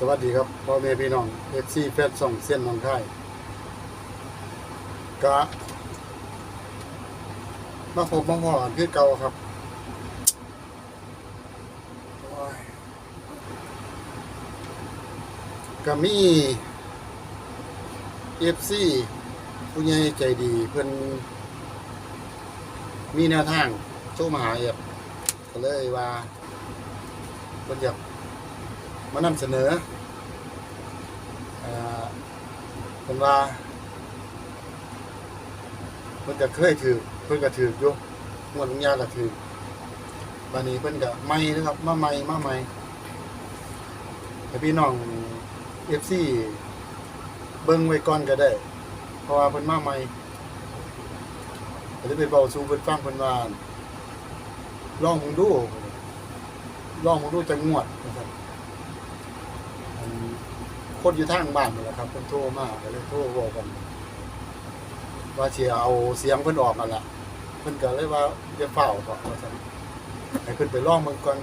สวัสดีครับพ่อแม่พี่น้องเอฟซีแฟนส่องเส้นหนองคายกะมาพบมาพอนคือเก่าครับก็มีเอฟซีผู้ใหญ่ใจดีเพิ่อนมีแนวทางโชว์มหาเอียบก็เลยว่าเพิ่นอยาก มานำเสนอเป็นว่าเพิ่นก็เคยถือเพิ่นก็ถืออยู่งวดลุงยาก็ถือวันนี้เพิ่นก็ใหม่นะครับมาใหม่มาใหม่ให้พี่น้อง FC เบิ่งไว้ก่อนก็ได้ เพราะว่าเพิ่นมาใหม่ก็เลยไปเบาสู่เพิ่นฟังเพิ่นว่าลองมึงดูลองมึงดูจักงวดนะครับ คนอยู่ทางบ้านนี่แหละครับเพิ่นโทรมาก็เลยโทรบอกกัน ว่าสิเอาเสียงเพิ่นออกนั่นล่ะเพิ่นก็เลยว่าอย่าเฝ้าเถอะว่าซั่นให้เพิ่นไปลองเบิ่งก่อน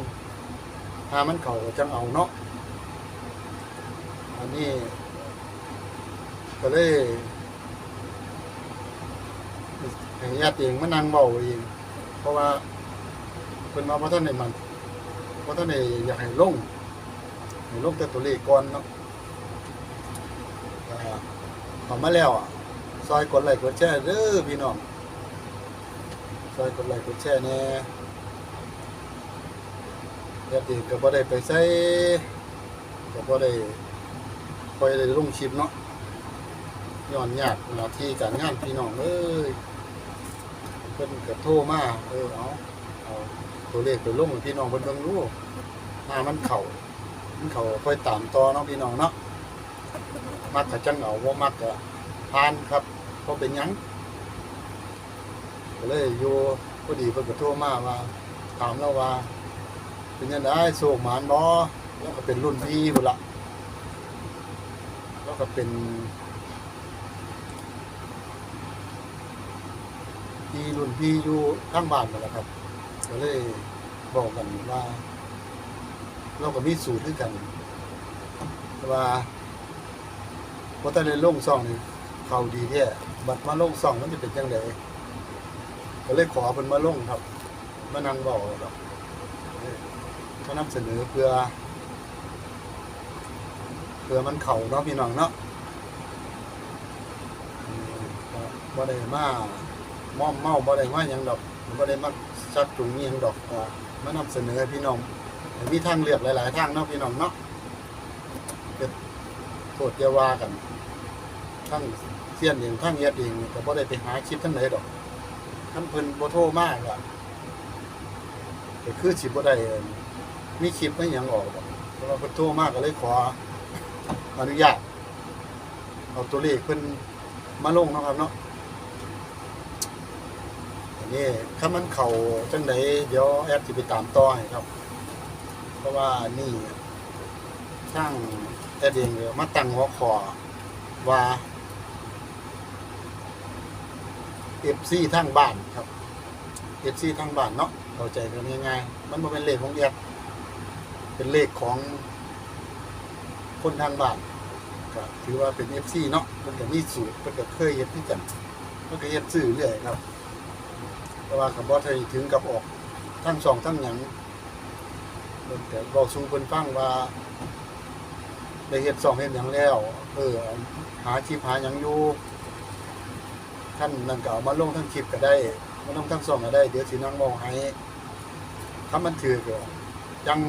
ถ้ามันเข้าก็จังเอาเนาะอันนี้ ก็เลยให้ญาติเองมานั่งเว้าเองเพราะว่าเพิ่นมาบ่ทันได้มันบ่ทันได้อยากให้ลง ให้ลงแต่ตัวเลขก่อนเนาะก็เออกมาแล้วอะซอยกดไลค์กดแชร์เด้อพี่น้องซอยกดไลค์กดแชร์แน่แย่ติก็บ่ได้ไปใส่ก็บ่ได้คอยได้ลงคลิปเนาะย้อนยากหน้าที่การงานพี่น้องเอ้ยเพิ่นก็โทรมาเออเอาเอาตัวเลขไปลงพี่น้องเพิ่นเบิ่งรู้หน้ามันเข้า เขาค่อยตามต่อเนาะพี่น้องเนาะมักกะจังเอาว่ามักกะพานครับเพราะเป็นยังก็เลยอยู่พอดีเพิ่นก็โทรมาว่าถามเราว่า เป็นยังไงโศกหมานบ่แล้วก็เป็นรุ่นพี่พุ่นละแล้วก็เป็นพี่รุ่นพี่อยู่ข้างบ้านนั่นแหละครับ ก็เลยบอกกันว่า เราก็มีสูตรด้วยกัน ว่าพอตอนในลงซองนี่เขาดีแท้บัดมาลงซองมันจะเป็นยังไงก็เลยขอเพิ่นมาลงครับ มานั่งบอกดอกเอ้ยมานำเสนอเพื่อ เพื่อมันเข่าเนาะพี่น้องเนาะบ่ได้มาม่อมเมาบ่ได้ว่าหยังดอกบ่ได้มาชักจูงอิหยังดอกมานำเสนอให้พี่น้อง มีทางเลือกหลาย ๆ ทางเนาะพี่น้องเนาะเป็นโปรดอย่าวากันทั้งเสียนเองทั้งเฮ็ดเองก็บ่ได้ไปหาคลิปทั้งไหนดอกท่านเพิ่นบ่โทรมากอะก็คือสิบ่ได้มีคลิปไม่ยังออกเพราะว่าเพิ่นโทรมากก็เลยขออนุญาตเอาตัวเลขเพิ่นมาลงนะครับเนาะอันนี้ถ้ามันเข้าจังไดเดี๋ยวแอดสิไปตามต่อให้ครับ เพราะว่านี่ช่างแต่เดียงเดียวมาตั้งหัวขอว่าเอฟซีทั้งบ้านครับเอฟซีทั้งบ้านเนาะเข้าใจกันง่ายๆมันบ่เป็นเลขของเอียดเป็นเลขของคนทางบ้านก็ถือว่าเป็นเอฟซีเนาะมันก็มีสูตรมันก็เคยเฮ็ดที่กันมันก็เฮ็ดซื้อเรื่อยครับ แต่ว่ากับบ่ไทยถึงกับออกทั้งสองทั้งหยัง เพิ่นแต่บอกสู่เพิ่นฟังว่าได้เฮ็ดสองเฮ็ดหยังแล้ว เออ หาคลิปหาหยังอยู่ท่านนั่นก็เอามาลงทั้งคลิปก็ได้มาลงทั้งสองก็ได้ เดี๋ยวสินั่งมองให้ถ้ามันถือก็ยัง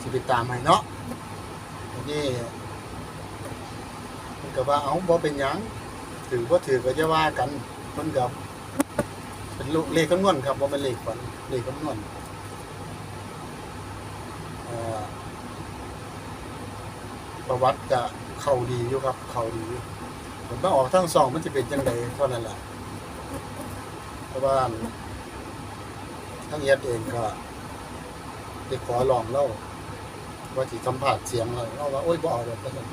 สิไปตามให้เนาะอันนี้มันก็ว่าเอาบ่เป็นหยังถือบ่ถือก็จะว่ากันมันก็เป็นเลขคำนวณครับบ่เป็นเลขฝันเลขคำนวณ ประวัติจะเข้าดีอยู่ครับ เข้าดีอยู่ผมต้องออกทั้งสองมันจะเป็นยังไงเท่านั้นแหละเพราะว่าทั้งเอียดเองก็ได้ขอลองเล่าว่าที่สัมผัสเสียงเลยเล่าว่าโอ้ยบเอกแบบนั้น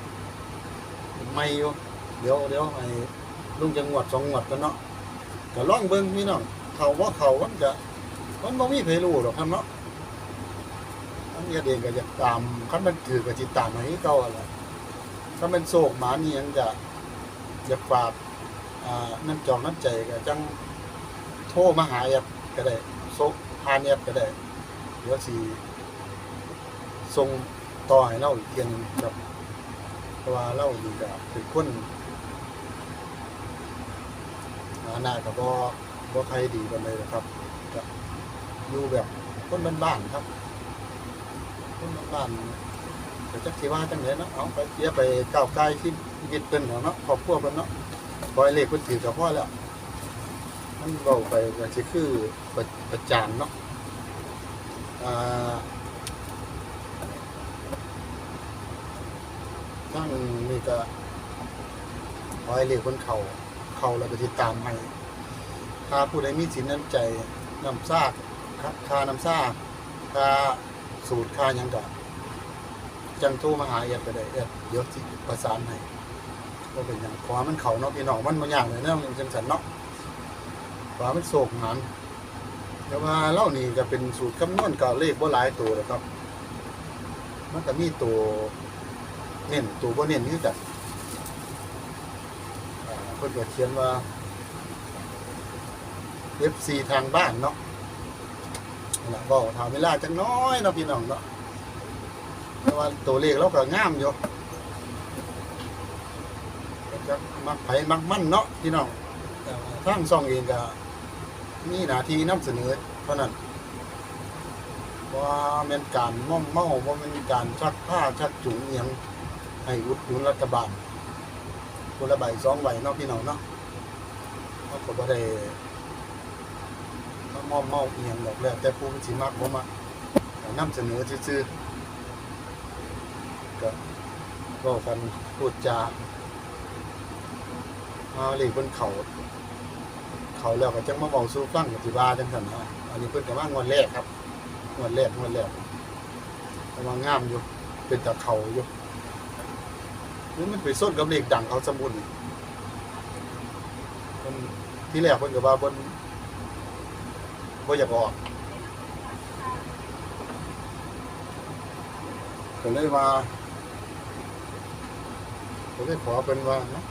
ไม่อยู่เดี๋ยวเดี๋ยวไอ้ลุงจะงวดสองงวดกันเนาะก็ลองเบิ้งพี่น้องเขาว่าเขามันจะมันบ่มีใครรู้หรอกครับเนาะ เฮ็ดเองก็อยากตามคันมันถือก็สิตามให้เก่าอะล่ะถ้ามันโศกหมานี่ยังจะอยากฝากอ่าน้ำจองน้ำใจก็จังโทรมาหาแอปก็ได้โซกผ่านแอปก็ได้เดี๋ยวสิส่งต่อให้เราอีกเทียหนึงครับเพราะว่าเราอยู่กับเป็นคนฐานะก็บ่บ่ใครดีปานใดหรอกครับก็อยู่แบบคนบ้านๆครับ คนบ้านๆก็จักสิว่าจังไดเนาะเอาไปเสียไปก้าวไกลที่ชีวิตเพิ่นเนาะครอบครัวเพิ่นเนาะปล่อยเลขเพิ่นถือก็พอแล้วมันเว้าไปก็สิคือประประจานเนาะอ่าทั้งนี่ก็ปล่อยเลขเพิ่นเข้าเข้าแล้วก็สิตามให้ถ้าผู้ใดมีสินน้ำใจน้ำซากค่าน้ำซากค่า สูตรค่ายังกะจังโทรมาหาแอดก็ได้แอดเดี๋ยวสิประสานให้ว่าเป็นหยังขอให้มันเขาเนาะพี่น้องมันบ่ยากเลยเนาะจังซั่นเนาะขอให้มันโศกหมันแต่ว่าเล่านี่ก็เป็นสูตรคำนวณก็เลขบ่าหลายตัวหรอกครับ มันก็มีตัวเน้นตัวบ่เน้นนอ่าเพิ่นก็เขียนว่า FC ทางบ้านเนาะ นะบอกถามเวลาจังน้อยเนาะพี่น้องเนาะแต่ว่าตัวเลขเราก็งามอยู่จะมักไผ่มักมั่นเนาะพี่น้องแต่ว่าทางซ่องเองก็มีหน้าที่นำเสนอเท่านั้นว่าแม่นการม่อมเมาว่าแม่นการชักผ้าชักจูงอหยังให้อุดหนุนรัฐบาลคนละใบสองใบเนาะพี่น้องเนาะเขาก็บ่ได้ มอมเมาเอียงดอกแล้วแต่ผู้สิมักบ่มักก็นำเสนอซื่อๆก็ก็กันพูดจามาเลยเพิ่นเขาเขาแล้วก็จังมาเว้าสู่ฟังก็สิว่าจังซั่นนะอันนี้เพิ่นก็มางวดแรกครับงวดแรกงวดแรกแต่ว่างามอยู่เป็นตะเขาอยู่นี่มันไปส้นกับเลขดังเขาสมุนที่แรกเพิ่นก็ว่าเพิ่น บ่อยากออกก็เลยว่าก็เลยขอเป็นว่านะ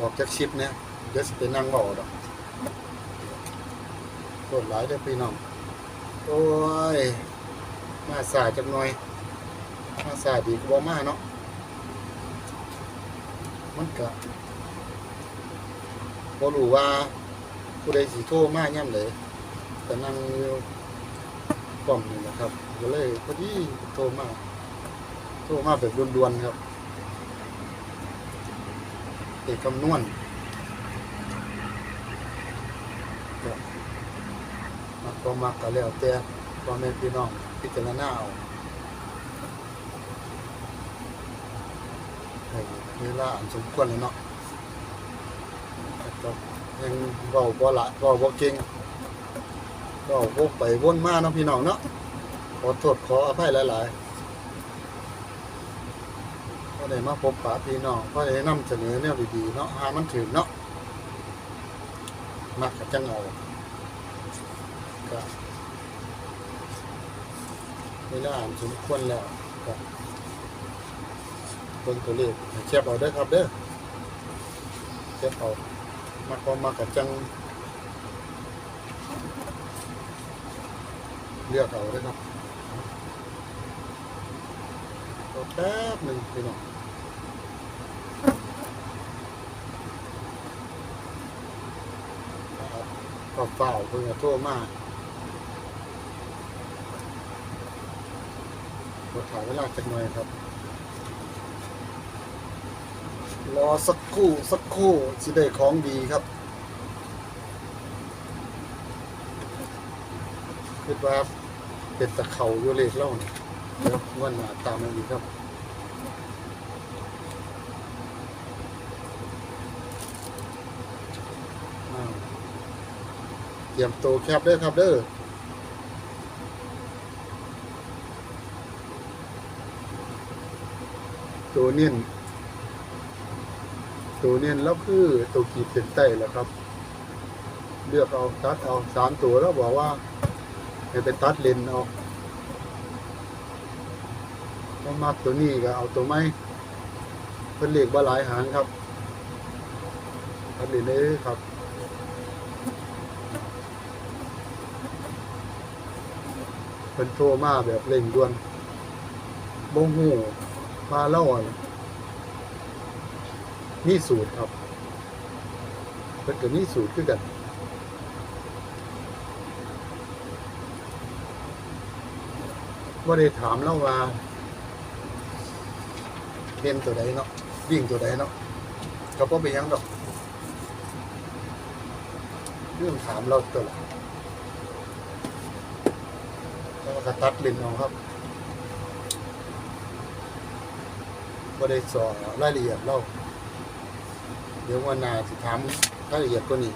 ออกจากชิปเนี่ยเดี๋ยวสิไปนั่งเบาดอกโคตรหลายเด้อพี่น้อง โอ้ย มาสายจังหน่อย มาสายดีกว่ามาเนาะ มันก็บ่รู้ว่าผู้ใดสิโทรมาย่ำเลย แต่นั่งอยู่ป้อมนี่นะครับ ก็เลยพอดีโทรมาโทรมาแบบด่วนๆครับเอกคำนวณก็มักก็มักก็แล้วแต่พ่อแม่พี่น้องพิจารณาเอาเวลาอันสมควรเลยเนาะยังเบาบ่ละเบาบ่เก่ง ก็วกไปวนมาเนาะพี่น้องเนาะขอโทษขออภัยหลายๆก็ได้มาพบปะพี่น้องก็ได้นำเสนอแนวดีๆเนาะหามันถึงเนาะมักกับจังเอาก็เวลาอ่านสมควรแล้วก็เบิ่งตัวเลขให้แคบเอาเด้อครับเด้อแคบเอามาก็มากับจัง เลือกเอาเลยครับรอแป๊บหนึ่งพี่น้องนะครับก็เฝ้าเพิ่งจะโทรมาขอถ่ายเวลาจักหน่อยครับ รอสักคู่สักคู่สิได้ของดีครับคิดว่า เป็นตะเขาอยู่เลขเล่าเนี่ยเดี๋ยวงวันหน้าตามมาดีครับอ้าวเตรียมตัวแคบเด้อครับเด้อตัวเนียนตัวเนียนแล้วคือตัวขีดเส้นใต้แหละครับ เลือกเอาตัดเอาสามตัวแล้วบอกว่า ให้ไปตัดเลนเอาบ่มักตัวนี้ก็เอาตัวไม่เพิ่นเลขบ่หลายหางครับอันนี้เลยครับเพิ่นโทรมาแบบเร่งด่วนบ่ฮู้มาเล่าอะมีสูตรครับเพิ่นก็มีสูตรคือกัน ว่าได้ถามแล้วว่าเรียนตัวใดเนาะวิ่งตัวใดเนาะก็บ่ไปยังดอกเรื่องถามเราตัวละแล้วก็ตัดเล่นเอาครับบ่ได้สอนรายละเอียดเราเดี๋ยววันหน้าสิถามรายละเอียดกว่านี้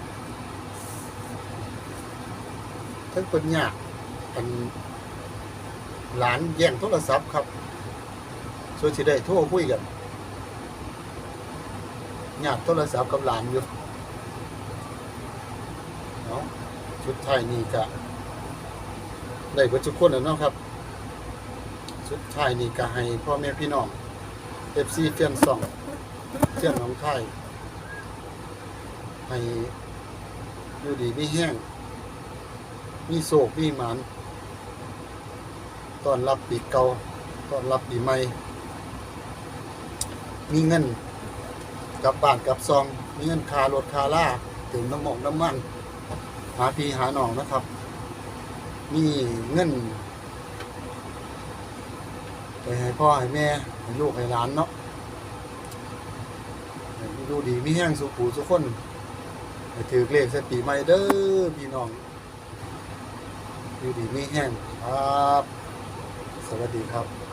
ทั้งเป็นยากอัน หลานแย่งโทรศัพท์ครับส่วนสิได้โทรคุยกันญาติโทรศัพท์กับหลานอยู่เนาะชุดไทยนี่กะได้เบิดทุกคนแล้วเนาะครับ ชุดไทยนี่กะให้พ่อแม่พี่น้อง FC เฟียนสองเจียนน้องไทยให้อยู่ดีมีแห้ง มีโศกมีหมัน ต้อนรับปีเก่าต้อนรับปีใหม่ มีเงินกลับบ้านกลับซอง มีเงินคารถคาล่าถึงน้ำมองน้ำมัน หาพีหาหนองนะครับ มีเงินไปให้พ่อให้แม่ให้ลูกให้หลานเนาะดูดีมีแห้งสุขูสุขคนถือเลขใส่ปีใหม่เด้อพี่น้องอยู่ดีมีแห้งครับ สวัสดีครับ